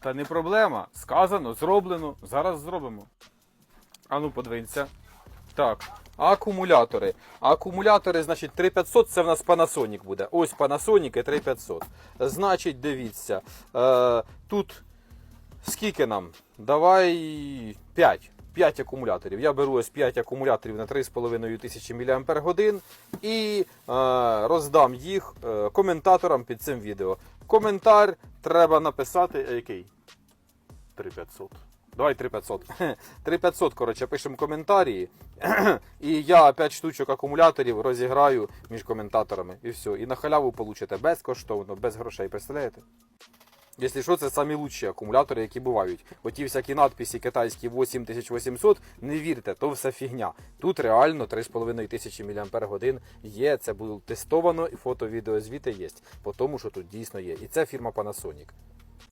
Та не проблема. Сказано, зроблено. Зараз зробимо. Ану, подивіться. Так. Акумулятори. Акумулятори, значить, 3500 це в нас Panasonic буде. Ось Panasonic і 3500. Значить, дивіться. Е, тут скільки нам? Давай 5. 5 акумуляторів. Я беру ось 5 акумуляторів на 3,5 тисячі мАч і е, роздам їх е, коментаторам під цим відео. Коментар треба написати. е, Який? 3500. Давай 3500. 3500, коротше, пишемо коментарі. і я 5 штучок акумуляторів розіграю між коментаторами. І все. І на халяву получите безкоштовно, без грошей. Представляєте? Якщо що, це самі лучші акумулятори, які бувають. Оті всякі надписи китайські 8800, не вірте, то все фігня. Тут реально 3,5 тисячі мАч є, це було тестовано, і фото, відео, звіти є. По тому, що тут дійсно є. І це фірма Panasonic.